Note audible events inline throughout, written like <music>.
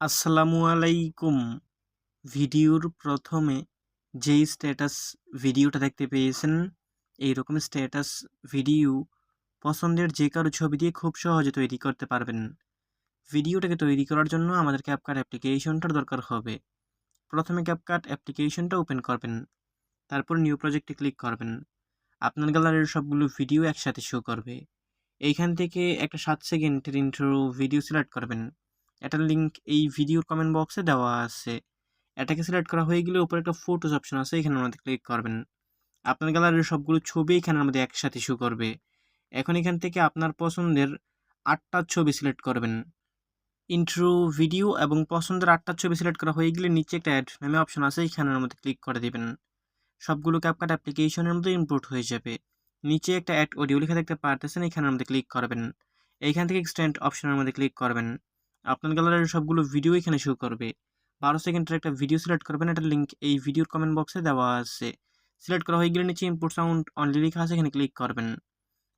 আসসালামু আলাইকুম। ভিডিওর প্রথমে যেই স্ট্যাটাস ভিডিওটা দেখতে পেয়েছেন এই রকম স্ট্যাটাস ভিডিও পছন্দের যে কারও ছবি দিয়ে খুব সহজে তৈরি করতে পারবেন। ভিডিওটাকে তৈরি করার জন্য আমাদের ক্যাপকাট অ্যাপ্লিকেশনটার দরকার হবে। প্রথমে ক্যাপকাট অ্যাপ্লিকেশনটা ওপেন করবেন, তারপর নিউ প্রজেক্টে ক্লিক করবেন। আপনার গ্যালারির সবগুলো ভিডিও একসাথে শো করবে। এইখান থেকে একটা সাত সেকেন্ডের ইন্ট্রো ভিডিও সিলেক্ট করবেন। এটার লিঙ্ক এই ভিডিওর কমেন্ট বক্সে দেওয়া আছে। এটাকে সিলেক্ট করা হয়ে গেলে উপরে একটা ফটোস অপশন আছে এখানের মধ্যে ক্লিক করবেন। আপনার গ্যালারির সবগুলো ছবি এখানের মধ্যে একসাথে শো করবে। এখন এখান থেকে আপনার পছন্দের আটটা ছবি সিলেক্ট করবেন। ইন্ট্রো ভিডিও এবং পছন্দের আটটা ছবি সিলেক্ট করা হয়ে গেলে নিচে একটা অ্যাড নামে অপশন আছে এখানের মধ্যে ক্লিক করে দেবেন। সবগুলো ক্যাপকাট অ্যাপ্লিকেশনের মধ্যে ইম্পোর্ট হয়ে যাবে। নিচে একটা অ্যাড অডিও লেখা দেখতে পারতেছেন এখানের মধ্যে ক্লিক করবেন। এইখান থেকে এক্সটেন্ড অপশনের মধ্যে ক্লিক করবেন। আপনার গ্যালারির সবগুলো ভিডিও এখানে শো করবে। বারো সেকেন্ডের একটা ভিডিও সিলেক্ট করবেন, এটার লিঙ্ক এই ভিডিওর কমেন্ট বক্সে দেওয়া আছে। সিলেক্ট করা হয়ে গেলে নিচে ইম্পোর্ট সাউন্ড অনলি লেখা আছে, এখানে ক্লিক করবেন।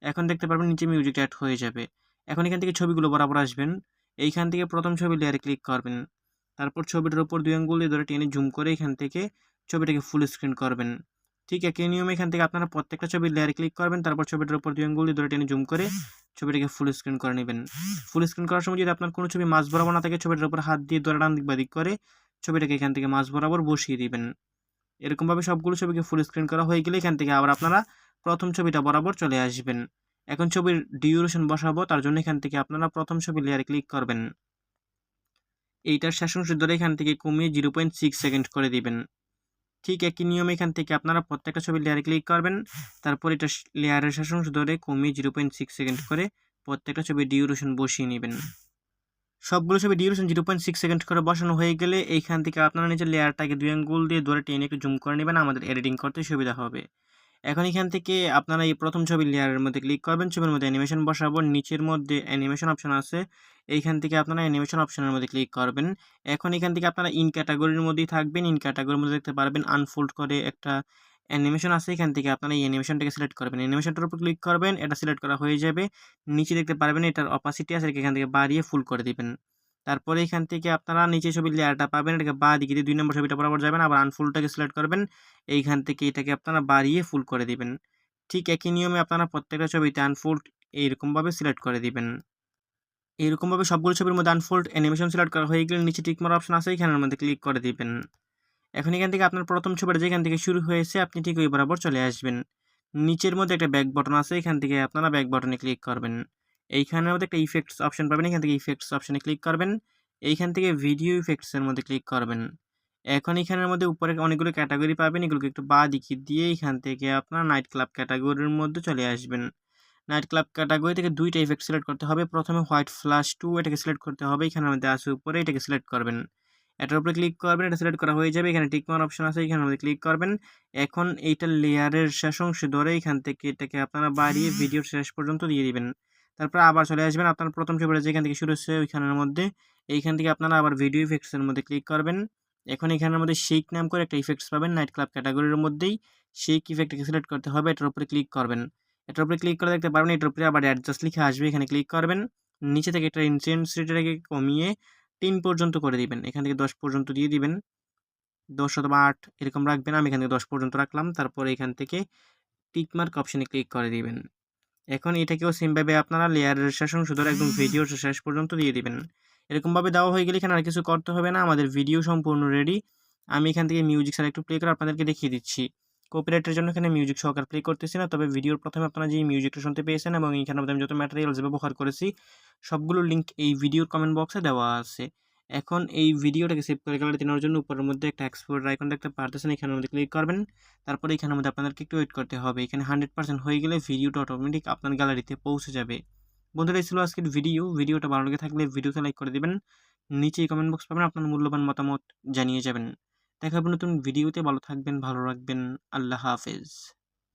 এখন দেখতে পারবেন নিচে মিউজিক অ্যাড হয়ে যাবে। এখন এখান থেকে ছবিগুলো বরাবর আসবেন। এইখান থেকে প্রথম ছবি লেয়ারে ক্লিক করবেন। তারপর ছবিটার উপর দুই আঙ্গুল ধরে টেনে জুম করে এখান থেকে ছবিটাকে ফুল স্ক্রিন করবেন। ঠিক একই নিয়মে এখান থেকে আপনারা প্রত্যেকটা ছবির লেয়ারে ক্লিক করবেন, তারপর ছবিটার উপর দুই আঙ্গুল ধরে টেনে জুম করে ছবিটাকে ফুল স্ক্রিন করে নেবেন। ফুল স্ক্রিন করার সময় যদি আপনার কোনো ছবি মাছ বরাবর না থাকে, ছবিটার উপর হাত দিয়ে ধরে ডান দিক বা দিক করে, ছবিটাকে এখান থেকে মাছ বরাবর বসিয়ে দিবেন। এরকমভাবে সবগুলো ছবিকে ফুল স্ক্রিন করা হয়ে গেলে এখান থেকে আবার আপনারা প্রথম ছবিটা বরাবর চলে আসবেন। এখন ছবির ডিউরেশন বসাবো, তার জন্য এখান থেকে আপনারা প্রথম ছবি লেয়ারে ক্লিক করবেন। এইটার শেষ অংশ ধরে এখান থেকে কমিয়ে জিরো পয়েন্ট সিক্স সেকেন্ড করে দিবেন। ঠিক একই নিয়ম এখান থেকে আপনারা প্রত্যেকটা ছবি লেয়ারে ক্লিক করবেন। তারপর এটা লেয়ারের শাসন ধরে কমিয়ে জিরো পয়েন্ট সিক্স সেকেন্ড করে প্রত্যেকটা ছবি ডিউরেশন বসিয়ে নেবেন। সবগুলো ছবি duration zero point six second করে বসানো হয়ে গেলে এইখান থেকে আপনারা নিজের লেয়ারটাকে দুই আঙ্গুল দিয়ে ধরে টেনে একটু জুম করে নেবেন। আমাদের এডিটিং করতে সুবিধা হবে। এখন এখান থেকে আপনারা এই প্রথম ছবির লেয়ারের মধ্যে ক্লিক করবেন, ছবির মধ্যে অ্যানিমেশন বসাবো, নিচের মধ্যে অ্যানিমেশন অপশন আছে। এইখান থেকে আপনারা অ্যানিমেশন অপশনের মধ্যে ক্লিক করবেন। এখন এখান থেকে আপনারা ইন ক্যাটাগরির মধ্যেই থাকবেন। ইন ক্যাটাগরির মধ্যে দেখতে পারবেন আনফোল্ড করে একটা অ্যানিমেশন আছে। এখান থেকে আপনারা এই অ্যানিমেশনটাকে সিলেক্ট করবেন। অ্যানিমেশনটার উপর ক্লিক করবেন, এটা সিলেক্ট করা হয়ে যাবে। নিচে দেখতে পারবেন এটার অপাসিটি আছে এখান থেকে বাড়িয়ে ফুল করে দিবেন। তারপরে এখান থেকে আপনারা নিচে ছবির লেয়ারটা পাবেন, এটাকে বা দিকে দিয়ে দুই নম্বর ছবিটা বরাবর যাবেন, আবার আনফুলটাকে সিলেক্ট করবেন, এইখান থেকে এটাকে আপনারা বাড়িয়ে ফুল করে দিবেন। ঠিক একই নিয়মে আপনারা প্রত্যেকটা ছবিতে আনফোল্ড এইরকমভাবে সিলেক্ট করে দিবেন। এইরকমভাবে সবগুলো ছবির মধ্যে আনফোল্ড অ্যানিমেশন সিলেক্ট করা হয়ে গেলে নিচে টিকমার অপশন আছে, এখানের মধ্যে ক্লিক করে দিবেন। এখন এখান থেকে আপনার প্রথম ছবিটা যেখান থেকে শুরু হয়েছে, আপনি ঠিক ওই বরাবর চলে আসবেন। নিচের মধ্যে একটা ব্যাক বটন আছে, এখান থেকে আপনারা ব্যাক বটনে ক্লিক করবেন। এইখানের মধ্যে একটা ইফেক্টস অপশন পাবেন এখান থেকে ইফেক্টস অপশনে ক্লিক করবেন। এইখান থেকে ভিডিও ইফেক্টসের মধ্যে ক্লিক করবেন। এখন এখানের মধ্যে উপরে অনেকগুলো ক্যাটাগরি পাবেন এগুলোকে একটু বা দিকে দিয়ে এখান থেকে আপনার নাইট ক্লাব ক্যাটাগরির মধ্যে চলে আসবেন। নাইট ক্লাব ক্যাটাগরি থেকে দুইটা ইফেক্ট সিলেক্ট করতে হবে। প্রথমে হোয়াইট ফ্লাশ টু এটাকে সিলেক্ট করতে হবে। এখানের মধ্যে আসে উপরে এটাকে সিলেক্ট করবেন। এটার উপরে ক্লিক করবেন এটা সিলেক্ট করা হয়ে যাবে। এখানে টিকমার অপশন আছে এখানের মধ্যে ক্লিক করবেন। এখন এইটা লেয়ারের শেষ অংশ ধরে এখান থেকে এটাকে আপনারা বাড়িয়ে <sighs> ভিডিওর শেষ পর্যন্ত দিয়ে দিবেন। তারপর আবার চলে আসবেন আপনার প্রথম ছবিটা যেখান থেকে শুরু হচ্ছে, ওইখানের মধ্যে। এইখান থেকে আপনারা আবার ভিডিও ইফেক্টসের মধ্যে ক্লিক করবেন। এখন এখানের মধ্যে শেক নাম করে একটা ইফেক্টস পাবেন নাইট ক্লাব ক্যাটাগরির মধ্যেই। শেক ইফেক্টকে সিলেক্ট করতে হবে, এটার উপরে ক্লিক করবেন। এটার উপরে ক্লিক করে দেখতে পারবেন, এটার উপরে আবার অ্যাডজাস্ট লিখে আসবে, এখানে ক্লিক করবেন। নিচে থেকে এটা ইন্টেন্সিটিটাকে কমিয়ে তিন পর্যন্ত করে দিবেন। এখান থেকে দশ পর্যন্ত দিয়ে দিবেন। দশ অথবা আট এরকম রাখবেন, আমি এখান থেকে দশ পর্যন্ত রাখলাম। তারপর এখান থেকে টিকমার্ক অপশানে ক্লিক করে দিবেন। এখন এটাকেও সেমভাবে আপনারা লেয়ারের শেষ অংশ একদম ভিডিওর শেষ পর্যন্ত দিয়ে দিবেন। এরকমভাবে দেওয়া হয়ে গেলে এখানে আর কিছু করতে হবে না, আমাদের ভিডিও সম্পূর্ণ রেডি আমি এখান থেকে মিউজিক ছাড়া একটু প্লে করে আপনাদেরকে দেখিয়ে দিচ্ছি। কপিরাইটের জন্য এখানে মিউজিক সহকার প্লে করতেছি না, তবে ভিডিওর প্রথমে আপনারা যে মিউজিকটা শুনতে পেয়েছেন এবং এখানে আমি যত ম্যাটেরিয়ালস ব্যবহার করেছি সবগুলো লিঙ্ক এই ভিডিওর কমেন্ট বক্সে দেওয়া আছে। এখন এই ভিডিওটাকে সেভ করে গ্যালারিতে নেওয়ার জন্য উপরের মধ্যে একটা এক্সপোর্ট আইকন দেখতে পারতেছেন এখানের মধ্যে ক্লিক করবেন। তারপরে এখানের মধ্যে আপনাদেরকে একটু ওয়েট করতে হবে। এখানে হান্ড্রেড পার্সেন্ট হয়ে গেলে ভিডিওটা অটোমেটিক আপনার গ্যালারিতে পৌঁছে যাবে। বন্ধুরা, এই ছিল আজকের ভিডিও ভিডিওটা ভালো লেগে থাকলে ভিডিওতে লাইক করে দেবেন। নিচেই কমেন্ট বক্স পাবেন, আপনার মূল্যবান মতামত জানিয়ে যাবেন। দেখা হবে নতুন ভিডিওতে ভালো থাকবেন, ভালো রাখবেন। আল্লাহ হাফেজ।